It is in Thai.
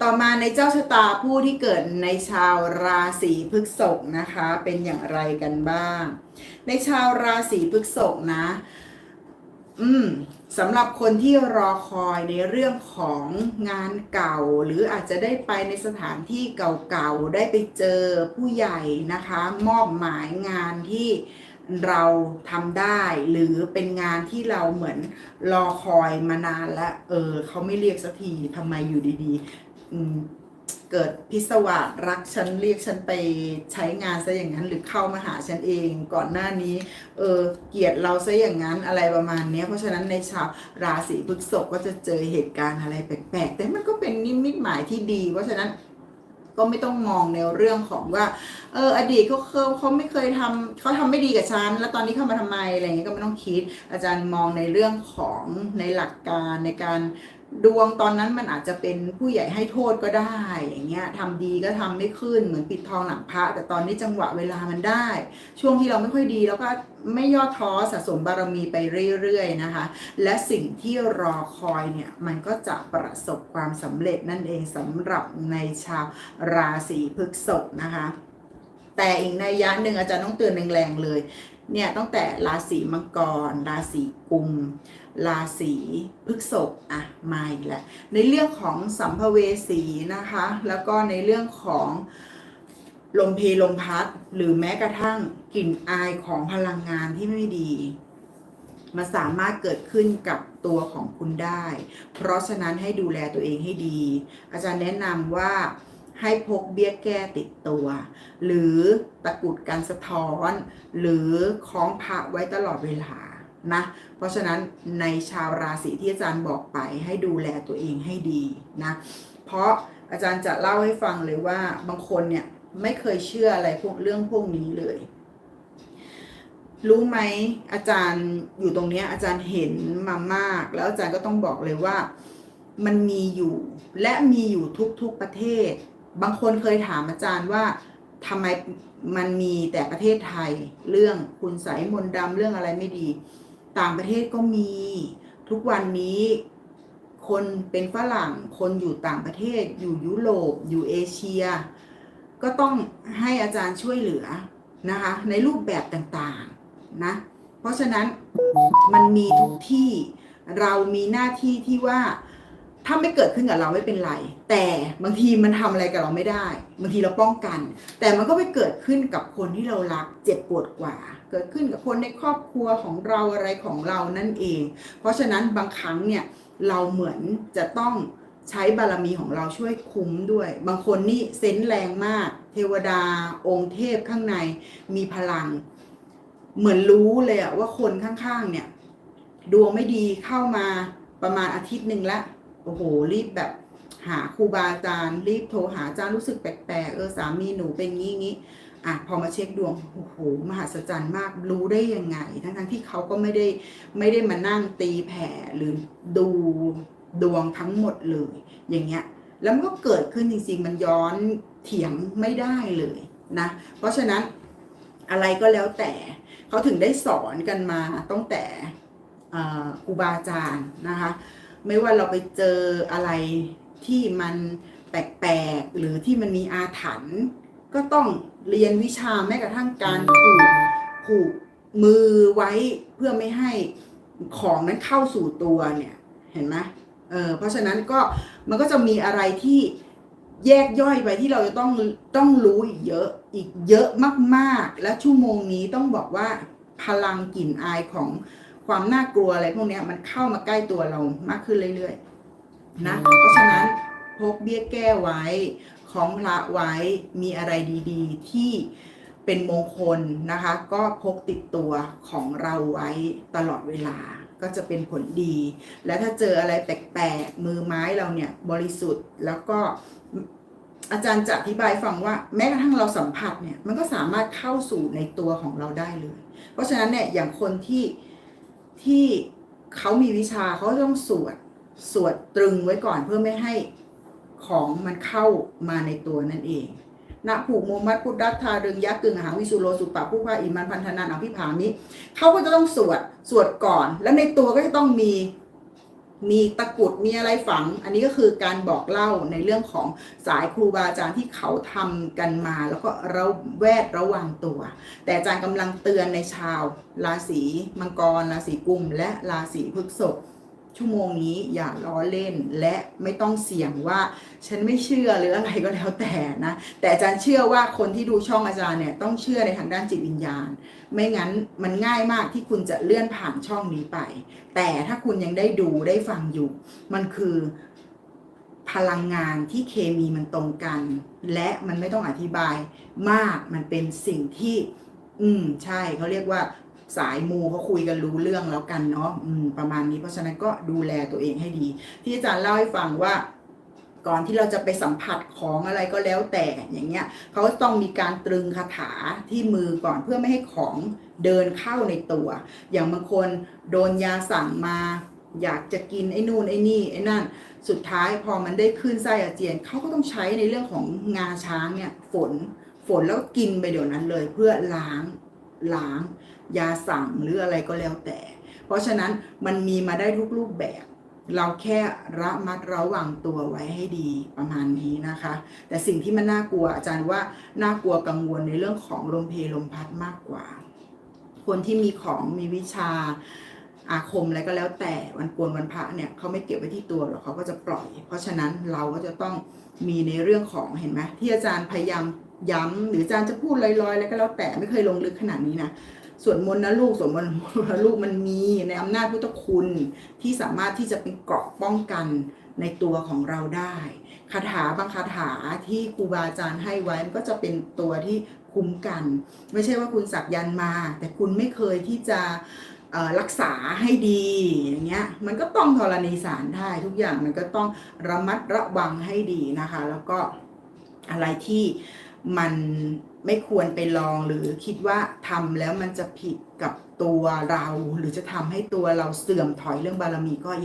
ต่อมาในเจ้าชะตาผู้ที่เกิดในชาวราศีพฤษภนะคะเป็นอย่างไรกันบ้าง ในชาวราศีพฤษภนะ อืมสำหรับคนที่รอคอยในเรื่องของงานเก่า หรืออาจจะได้ไปในสถานที่เก่าๆได้ไปเจอผู้ใหญ่นะคะ มอบหมายงานที่ เราทำได้หรือเป็นงานที่เราเหมือนรอคอยมานานแล้ว เออเขาไม่เรียกสักทีทำไมอยู่ดีๆอืมเกิดพิศวาสรักฉันเรียกฉันไปใช้งานซะอย่างนั้น หรือเข้ามาหาฉันเองก่อนหน้านี้ เออเกลียดเราซะอย่างนั้นอะไรประมาณนี้เพราะฉะนั้นในชาวราศีพฤษภก็จะเจอเหตุการณ์อะไรแปลกๆแต่มันก็เป็นนิมิตหมายที่ดี เพราะฉะนั้น ก็ไม่ต้องมองในเรื่องของว่า เออ อดีตเขาเคยเขาไม่เคยทำเขาทำไม่ดีกับฉันแล้วตอนนี้เข้ามาทำไมอะไรอย่างเงี้ยก็ไม่ต้องคิด อาจารย์มองในเรื่องของในหลักการในการ ดวงตอนนั้นมันอาจจะเป็นผู้ใหญ่ให้โทษก็ได้ อย่างเงี้ยทำดีก็ทำไม่ขึ้นเหมือนปิดทองหลังพระ แต่ตอนนี้จังหวะเวลามันได้ ช่วงที่เราไม่ค่อยดีแล้วก็ไม่ย่อท้อสะสมบารมีไปเรื่อยๆนะคะ และสิ่งที่รอคอยเนี่ยมันก็จะประสบความสำเร็จนั่นเองสำหรับในชาวราศีพฤษภนะคะ แต่อีกในยะหนึ่งอาจารย์ต้องเตือนแรงๆเลยเนี่ยตั้งแต่ราศีมังกร ราศีกุม ราศีพฤษภอะมาอีกแล้วในเรื่องของสัมภเวสีนะคะ แล้วก็ในเรื่องของลมเพลมพัด หรือแม้กระทั่งกลิ่นอายของพลังงานที่ไม่ดีมันสามารถเกิดขึ้นกับตัวของคุณได้ เพราะฉะนั้นให้ดูแลตัวเองให้ดี อาจารย์แนะนำว่า ให้พกเบี้ยแก้ติดตัว หรือตะกุดกันสะท้อน หรือคล้องพระไว้ตลอดเวลานะ เพราะฉะนั้นในชาวราศีที่อาจารย์บอกไปให้ดูแลตัวเองให้ดีนะ เพราะอาจารย์จะเล่าให้ฟังเลยว่าบางคนเนี่ยไม่เคยเชื่ออะไรพวกเรื่องพวกนี้เลย รู้ไหมอาจารย์อยู่ตรงนี้อาจารย์เห็นมามาก แล้วอาจารย์ก็ต้องบอกเลยว่ามันมีอยู่และมีอยู่ทุกๆประเทศ บางคนเคยถามอาจารย์ว่าทำไมมันมีแต่ประเทศไทย เรื่องคุณใสมนต์ดำเรื่องอะไรไม่ดี ต่างประเทศก็มีทุกวันนี้คนเป็นฝรั่งคนอยู่ต่างประเทศ อยู่ยุโรปอยู่เอเชีย ก็ต้องให้อาจารย์ช่วยเหลือนะคะ ในรูปแบบต่างๆนะเพราะฉะนั้นมันมีทุกที่เรามีหน้าที่ที่ว่า ถ้าไม่เกิดขึ้นกับเราไม่เป็นไร แต่บางทีมันทำอะไรกับเราไม่ได้ บางทีเราป้องกัน แต่มันก็ไปเกิดขึ้นกับคนที่เรารักเจ็บปวดกว่า เกิดขึ้นกับคนในครอบครัวของเราอะไรของเรานั่นเอง เพราะฉะนั้นบางครั้งเนี่ยเราเหมือนจะต้องใช้บารมีของเราช่วยคุ้มด้วย บางคนนี่เซนส์แรงมาก เทวดา องค์เทพข้างในมีพลัง เหมือนรู้เลยอะว่าคนข้างๆเนี่ย ดวงไม่ดีเข้ามาประมาณอาทิตย์หนึ่งละ โอ้โหรีบแบบหาครูบาอาจารย์ รีบโทรหาอาจารย์รู้สึกแปลกๆเออสามีหนูเป็นงี้งี้อะพอมาเช็คดวงโอ้โหมหัศจรรย์มากรู้ได้ยังไง ทั้งๆที่เขาก็ไม่ได้ไม่ได้มานั่งตีแผ่หรือดูดวงทั้งหมดเลย อย่างเงี้ยแล้วมันก็เกิดขึ้นจริงๆ มันย้อนเถียงไม่ได้เลยนะ เพราะฉะนั้นอะไรก็แล้วแต่เขาถึงได้สอนกันมาตั้งแต่ครูบาอาจารย์นะคะ ไม่ว่าเราไปเจออะไรที่มันแปลกๆหรือที่มันมีอาถรรพ์ก็ต้องเรียนวิชาแม้กระทั่งการผูกผูกมือไว้เพื่อไม่ให้ของนั้นเข้าสู่ตัวเนี่ยเห็นไหมเออเพราะฉะนั้นก็มันก็จะมีอะไรที่แยกย่อยไปที่เราจะต้องต้องรู้อีกเยอะอีกเยอะมากๆ และชั่วโมงนี้ต้องบอกว่าพลังกลิ่นอายของ ความน่ากลัวอะไรพวกเนี้ยมันเข้ามาใกล้ตัวเรามากขึ้นเรื่อยๆนะเพราะฉะนั้นพกเบี้ยแก้ไว้ของพระไว้มีอะไรดีๆ ที่เป็นมงคลนะคะ ก็พกติดตัวของเราไว้ตลอดเวลาก็จะเป็นผลดี และถ้าเจออะไรแปลกๆมือไม้เราเนี่ยบริสุทธิ์แล้วก็อาจารย์จะอธิบายฟังว่าแม้กระทั่งเราสัมผัสเนี่ยมันก็สามารถเข้าสู่ในตัวของเราได้เลย เพราะฉะนั้นเนี่ยอย่างคนที่ ที่เขามีวิชาเขาต้องสวดสวดตรึงไว้ก่อนเพื่อไม่ให้ของมันเข้ามาในตัวนั่นเองนะผูกโมมัดพุทธัตทาเริงยักษ์กึ่งหางวิสุโลสุปปะผู้พาอิมันพันธนาอภิภามิเขาก็จะต้องสวดสวดก่อน แล้วในตัวก็จะต้องมี มีตะกุดมีอะไรฝัง อันนี้ก็คือการบอกเล่าในเรื่องของสายครูบาอาจารย์ที่เขาทำกันมา แล้วก็เราแวดระวังตัว แต่อาจารย์กำลังเตือนในชาว ราศีมังกร ราศีกุม และราศีพฤษภ ชั่วโมงนี้อย่าล้อเล่นและไม่ต้องเสี่ยงว่า ฉันไม่เชื่อหรืออะไรก็แล้วแต่นะ แต่อาจารย์เชื่อว่าคนที่ดูช่องอาจารย์เนี่ยต้องเชื่อในทางด้านจิตวิญญาณ ไม่งั้นมันง่ายมากที่คุณจะเลื่อนผ่านช่องนี้ไป แต่ถ้าคุณยังได้ดูได้ฟังอยู่ มันคือพลังงานที่เคมีมันตรงกัน และมันไม่ต้องอธิบายมากมันเป็นสิ่งที่ อืมใช่เขาเรียกว่า สายมูเขาคุยกันรู้เรื่องแล้วกันเนาะประมาณนี้เพราะฉะนั้นก็ดูแลตัวเองให้ดี ที่อาจารย์เล่าให้ฟังว่าก่อนที่เราจะไปสัมผัสของอะไรก็แล้วแต่อย่างเงี้ยเขาต้องมีการตรึงคาถาที่มือก่อนเพื่อไม่ให้ของเดินเข้าในตัว อย่างบางคนโดนยาสั่งมา อยากจะกินไอ้นู่นไอ้นี่ไอ้นั่น สุดท้ายพอมันได้ขึ้นไส้อาเจียนเขาก็ต้องใช้ในเรื่องของงาช้างเนี่ยฝนฝนแล้วกินไปเดี๋ยวนั้นเลยเพื่อล้าง ล้าง ยาสั่งหรืออะไรก็แล้วแต่ เพราะฉะนั้นมันมีมาได้ทุกรูปแบบ เราแค่ระมัดระวังตัวไว้ให้ดีประมาณนี้นะคะ แต่สิ่งที่มันน่ากลัวอาจารย์ว่าน่ากลัวกังวลในเรื่องของลมเพลลมพัดมากกว่า คนที่มีของมีวิชาอาคมอะไรก็แล้วแต่วันโกนวันพระเนี่ยเขาไม่เก็บไว้ที่ตัวหรอกเขาก็จะปล่อย เพราะฉะนั้นเราก็จะต้องมีในเรื่องของเห็นไหมที่อาจารย์พยายาม ย้ำหรืออาจารย์จะพูดลอยๆอะไรก็แล้วแต่ไม่เคยลงลึกขนาดนี้นะส่วนมนต์นะลูกส่วนมนต์นะลูกมันมีในอำนาจพุทธคุณที่สามารถที่จะเป็นเกราะป้องกันในตัวของเราได้คาถาบางคาถาที่ครูบาอาจารย์ให้ไว้มันก็จะเป็นตัวที่คุ้มกัน ไม่ใช่ว่าคุณสักยันมา แต่คุณไม่เคยที่จะรักษาให้ดีอย่างเงี้ยมันก็ต้องธรณีสารได้ทุกอย่างมันก็ต้องระมัดระวังให้ดีนะคะ แล้วก็อะไรที่ มันไม่ควรไปลองหรือคิดว่าทำแล้วมันจะผิดกับตัวเรา หรือจะทำให้ตัวเราเสื่อมถอยเรื่องบารมีก็อย่า